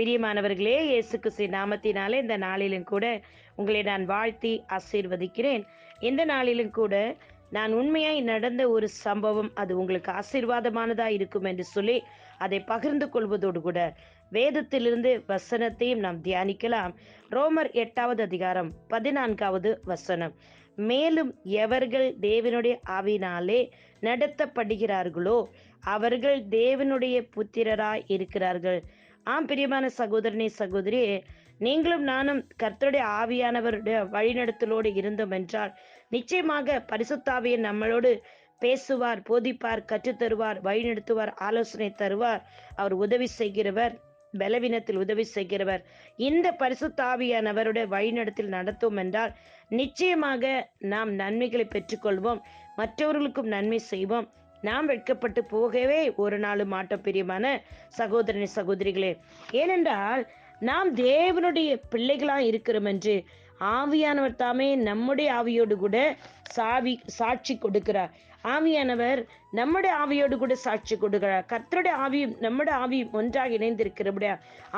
பிரியமானவர்களே இயேசு கிறிஸ்து நாமத்தினாலே இந்த நாளிலும் கூட உங்களை நான் வாழ்த்தி ஆசீர்வதிக்கிறேன். இந்த நாளிலும் கூட நான் உண்மையாய் நடந்த ஒரு சம்பவம் அது உங்களுக்கு ஆசீர்வாதமானதா இருக்கும் என்று சொல்லி அதை பகிர்ந்து கொள்வதோடு கூட வேதத்திலிருந்து வசனத்தையும் நாம் தியானிக்கலாம். ரோமர் எட்டாவது அதிகாரம் பதினான்காவது வசனம். மேலும் எவர்கள் தேவனுடைய ஆவினாலே நடத்தப்படுகிறார்களோ அவர்கள் தேவனுடைய புத்திரராய் இருக்கிறார்கள். ஆம் பிரியமான சகோதரனே சகோதரியே நீங்களும் நானும் கர்த்தருடைய ஆவியானவருடைய வழிநடத்தலோடு இருந்தோம் என்றால் நிச்சயமாக பரிசுத்தாவியை நம்மளோடு பேசுவார் போதிப்பார் கற்றுத்தருவார் வழிநடத்துவார் ஆலோசனை தருவார் அவர் உதவி செய்கிறவர் பலவீனத்தில் உதவி செய்கிறவர். இந்த பரிசுத்தாவியானவருடைய வழிநடத்தில் நடத்தும் என்றால் நிச்சயமாக நாம் நன்மைகளை பெற்றுக்கொள்வோம் மற்றவர்களுக்கும் நன்மை செய்வோம். நாம் வெட்கப்பட்டு போகவே ஒரு நாள் மாட்டோம் பிரியமான சகோதரனி சகோதரிகளே. ஏனென்றால் நாம் தேவனுடைய பிள்ளைகளாக இருக்கிறோம் என்று ஆவியானவர் தாமே நம்முடைய ஆவியோடு கூட சாவி சாட்சி கொடுக்கிறார். ஆவியானவர் நம்முடைய ஆவியோடு கூட சாட்சி கொடுக்கிறார். கர்த்தருடைய ஆவியும் நம்முடைய ஆவியும் ஒன்றாக இணைந்திருக்கிறபடியா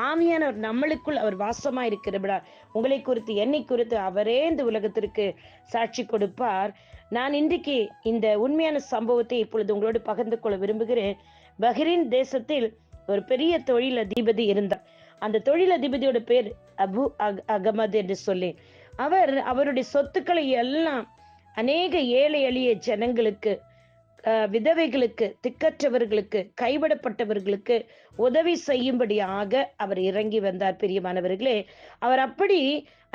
ஆவியானவர் நம்மளுக்குள் அவர் வாசமா இருக்கிறபடியா உங்களை குறித்து என்னை குறித்து அவரே இந்த உலகத்திற்கு சாட்சி கொடுப்பார். நான் இன்றைக்கு இந்த உண்மையான சம்பவத்தை இப்பொழுது உங்களோடு பகிர்ந்து கொள்ள விரும்புகிறேன். பஹ்ரின் தேசத்தில் ஒரு பெரிய தொழிலதிபதி இருந்தார். அந்த தொழிலதிபதியோட பேர் அபு அக் அகமது என்று சொல்லி. அவர் அவருடைய சொத்துக்களை எல்லாம் அநேக ஏழை எளிய ஜனங்களுக்கு விதவைகளுக்கு திக்கற்றவர்களுக்கு கைவிடப்பட்டவர்களுக்கு உதவி செய்யும்படியாக அவர் இறங்கி வந்தார் பிரியமானவர்களே. அவர் அப்படி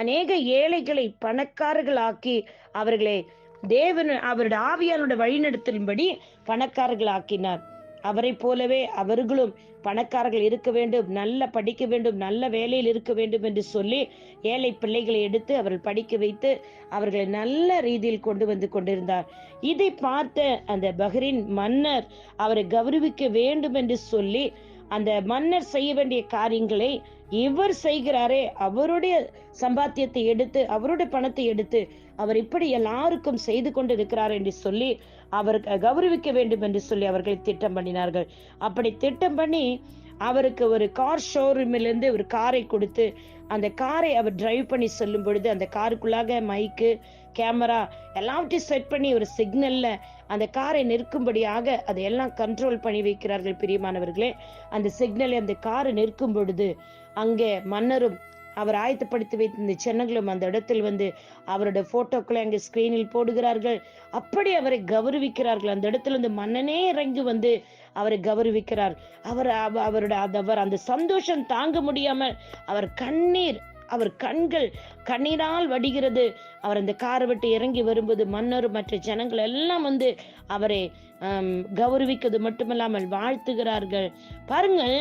அநேக ஏழைகளை பணக்காரர்களாக்கி அவர்களை தேவன் அவருடைய ஆவியானோட பணக்காரர்கள் ஆக்கினார் அவரை போலவே அவர்களும் பணக்காரர்கள் இருக்க வேண்டும் நல்ல படிக்க வேண்டும் நல்ல வேலையில் இருக்க வேண்டும் என்று சொல்லி ஏழை பிள்ளைகளை எடுத்து அவர்கள் படிக்க வைத்து அவர்களை நல்ல ரீதியில் கொண்டு வந்து கொண்டிருந்தார். இதை பார்த்த அந்த பஹ்ரின் மன்னர் அவரை கௌரவிக்க வேண்டும் என்று சொல்லி அந்த மன்னர் செய்ய வேண்டிய காரியங்களை இவர் செய்கிறாரே அவருடைய சம்பாத்தியத்தை எடுத்து அவருடைய பணத்தை எடுத்து அவர் இப்படி எல்லாருக்கும் செய்து கொண்டு இருக்கிறார் என்று சொல்லி அவருக்கு கௌரவிக்க வேண்டும் என்று சொல்லி அவர்களை திட்டம் பண்ணினார்கள். அப்படி திட்டம் பண்ணி அவருக்கு ஒரு கார் ஷோரூமிலிருந்து ஒரு காரை கொடுத்து அந்த காரை அவர் டிரைவ் பண்ணி செல்லும் பொழுது அந்த காருக்குள்ளாக மைக்கு கேமரா எல்லாவற்றையும் செட் பண்ணி ஒரு சிக்னல்ல அந்த காரை நிற்கும்படியாக அதையெல்லாம் கண்ட்ரோல் பண்ணி வைக்கிறார்கள் பிரியமானவர்களே. அந்த சிக்னல் அந்த காரை நிற்கும் பொழுது அங்கே மன்னரும் அவர் ஆயத்தப்படுத்தி வைத்திருந்த சென்னங்களும் அந்த இடத்தில் வந்து அவரோட போட்டோக்களை அங்கே ஸ்கிரீனில் போடுகிறார்கள். அப்படி அவரை கௌரவிக்கிறார்கள். அந்த இடத்துல வந்து மன்னனே இறங்கி வந்து அவரை கௌரவிக்கிறார். அவர் அவ- அந்த- அவர் அந்த சந்தோஷம் தாங்க முடியாமல் அவர் கண்ணீர் அவர் கண்கள் கண்ணீரால் வடிகிறது. அவர் அந்த காரை விட்டு இறங்கி வரும்போது மன்னர் மற்ற ஜனங்கள் எல்லாம் வந்து அவரை கௌரவிக்கிறது மட்டுமல்லாமல் வாழ்த்துகிறார்கள். பாருங்கள்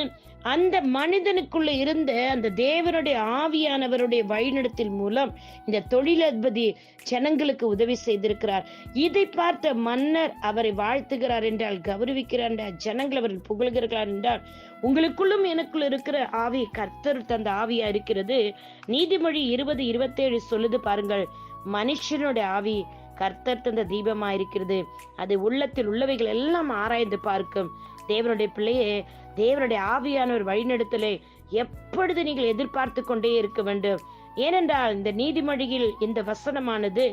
அந்த மனிதனுக்குள்ள இருந்த அந்த தேவனுடைய ஆவியானவருடைய வழிநடத்தின் மூலம் இந்த தொழிலதிபதி ஜனங்களுக்கு உதவி செய்திருக்கிறார். இதை பார்த்த மன்னர் அவரை வாழ்த்துகிறார் என்றால் கௌரவிக்கிறார் என்றால் ஜனங்கள் அவர்கள் புகழ்கிறார் என்றால் உங்களுக்குள்ளும் எனக்குள்ள இருக்கிற ஆவி கர்த்தர் தந்த ஆவியா இருக்கிறது. நீதிமொழி இருபது இருபத்தேழு சொல்லுது பாருங்கள் மனுஷனுடைய ஆவி கர்த்தர் தந்த தீபமா இருக்கிறது அது உள்ளத்தில் உள்ளவைகள் எல்லாம் ஆராய்ந்து பார்க்கும். தேவனுடைய பிள்ளையே தேவனுடைய ஆவியானவர் வழிநடத்தலை எப்பொழுது நீங்கள் எதிர்பார்த்து கொண்டே இருக்க வேண்டும்? ஏனென்றால் இந்த நீதிமொழியில் இந்த வசனமானது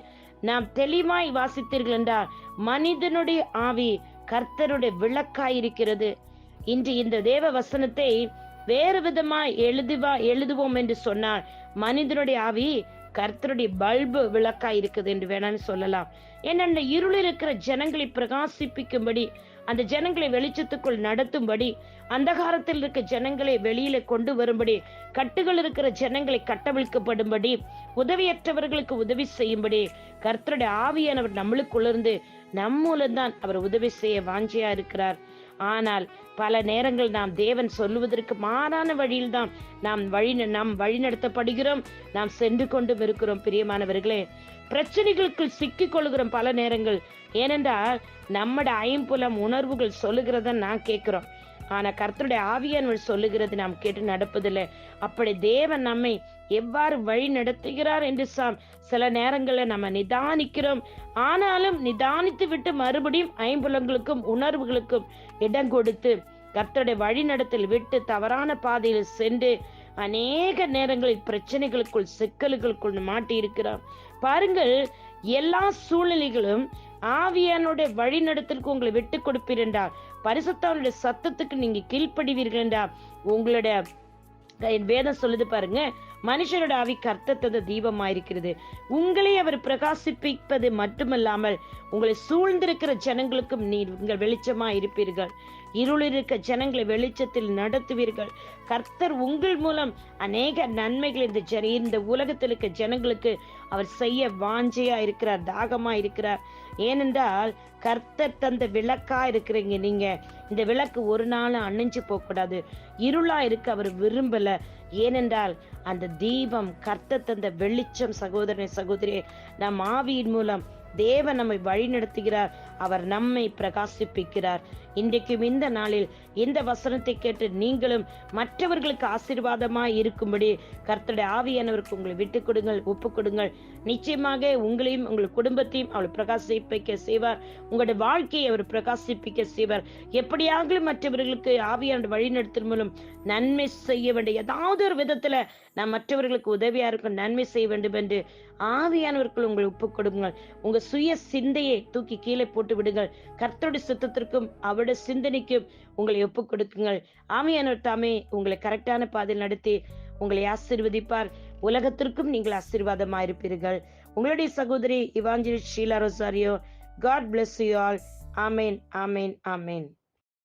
நாம் தெளிவாய் வாசித்தீர்கள் என்றால் மனிதனுடைய ஆவி கர்த்தருடைய விளக்காய் இருக்கிறது இன்று இந்த தேவ வசனத்தை வேறு விதமாய் எழுதுவா எழுதுவோம் என்று சொன்னால் மனிதனுடைய ஆவி கர்த்தருடைய பல்பு விளக்காய் இருக்குது என்று வேணாம்னு சொல்லலாம். ஏன்னா இருளில் இருக்கிற ஜனங்களை பிரகாசிப்பிக்கும்படி அந்த ஜனங்களை வெளிச்சத்துக்குள் நடத்தும்படி அந்தகாரத்தில் இருக்க ஜனங்களை வெளியில கொண்டு வரும்படி கட்டுகள் இருக்கிற ஜனங்களை கட்டவிழ்க்கப்படும்படி உதவியற்றவர்களுக்கு உதவி செய்யும்படி கர்த்தருடைய ஆவியானவர் நம்மளுக்குள்ளிருந்து இருந்து மூலம்தான் அவர் உதவி செய்ய வாஞ்சியா இருக்கிறார். ஆனால் பல நேரங்கள் நாம் தேவன் சொல்லுவதற்கு மாறான வழியில்தான் நாம் வழி நாம் வழிநடத்தப்படுகிறோம் நாம் சென்று கொண்டும் இருக்கிறோம் பிரியமானவர்களே. பிரச்சனைகளுக்குள் சிக்கிக் கொள்கிறோம் பல நேரங்கள். ஏனென்றால் நம்மட ஐம்புலம் உணர்வுகள் சொல்லுகிறத நான் கேட்கிறோம். ஆனா கர்த்தருடைய ஆவியானவர் சொல்லுகிறது நாம் கேட்டு நடப்பதில்லை. அப்படி தேவன் நம்மை எவ்வாறு வழி நடத்துகிறார் என்று சாம். சில நேரங்களில் நம்ம நிதானிக்கிறோம். ஆனாலும் நிதானித்து விட்டு மறுபடியும் ஐம்புலங்களுக்கும் உணர்வுகளுக்கும் இடம் கொடுத்து கர்த்தருடைய வழிநடத்தில் விட்டு தவறான பாதையில் சென்று அநேக நேரங்களில் பிரச்சனைகளுக்குள் சிக்கல்களுக்குள் மாட்டி இருக்கிறார். பாருங்கள் எல்லா சூழ்நிலைகளும் ஆவியானுடைய வழிநடத்திற்கு உங்களை விட்டு கொடுப்பீர் என்றார். பரிசுத்தாவுடைய சத்தத்துக்கு நீங்க கீழ்ப்படுவீர்கள் என்றார். உங்களுடைய வேதம் சொல்லுது பாருங்க மனுஷனோட ஆவி கர்த்தத்தது தீபமாயிருக்கிறது. உங்களை அவர் பிரகாசிப்பிப்பது மட்டுமல்லாமல் உங்களை சூழ்ந்திருக்கிற ஜனங்களுக்கும் நீங்கள் வெளிச்சமா இருப்பீர்கள் இருள் இருக்க ஜனங்களை வெளிச்சத்தில் நடத்துவீர்கள். கர்த்தர் உங்கள் மூலம் அநேக நன்மைகள் இந்த ஜன இந்த உலகத்தில் இருக்க ஜனங்களுக்கு அவர் செய்ய வாஞ்சையா இருக்கிறார் தாகமா இருக்கிறார். ஏனென்றால் கர்த்தர் தந்த விளக்கா இருக்கிறீங்க நீங்க. இந்த விளக்கு ஒரு நாளும் அணிஞ்சு போக கூடாது இருளா இருக்க அவர் விரும்பல. ஏனென்றால் அந்த தீபம் கர்த்தர் தந்த வெளிச்சம் சகோதரனை சகோதரியை நம் ஆவியின் மூலம் தேவன் நம்மை வழி நடத்துகிறார் அவர் நம்மை பிரகாசிப்பிக்கிறார். இன்றைக்கும் இந்த நாளில் இந்த வசனத்தை கேட்டு நீங்களும் மற்றவர்களுக்கு ஆசீர்வாதமாய் இருக்கும்படி கர்த்தருடைய ஆவியானவருக்கு உங்களை விட்டுக் கொடுங்கள் ஒப்பு கொடுங்கள். நிச்சயமாக உங்களையும் உங்கள் குடும்பத்தையும் அவர் பிரகாசிப்பிக்க செய்வார். உங்களுடைய வாழ்க்கையை அவர் பிரகாசிப்பிக்க செய்வார். எப்படியாகிலும் மற்றவர்களுக்கு ஆவியான வழிநடத்தும் மூலம் நன்மை செய்ய வேண்டிய ஏதாவது ஒரு விதத்துல நான் மற்றவர்களுக்கு உதவியா இருக்கும் நன்மை செய்ய வேண்டும் என்று ஆவியானவர்கள் உங்களை ஒப்பு கொடுங்கள். உங்க சுய சிந்தையை தூக்கி கீழே போட்டு விடுங்கள். கர்த்தருடைய சித்தத்திற்கும் அவருடைய சிந்தனைக்கும் உங்களை ஒப்பு கொடுக்குங்கள். ஆவியானவர் தாமே உங்களை கரெக்டான பாதையில் நடத்தி உங்களை ஆசீர்வதிப்பார். உலகத்திற்கும் நீங்கள் ஆசீர்வாதமாயிருப்பீர்கள் உங்களுடைய சகோதரி evangelist Sheela Rosario God bless you all amen amen amen.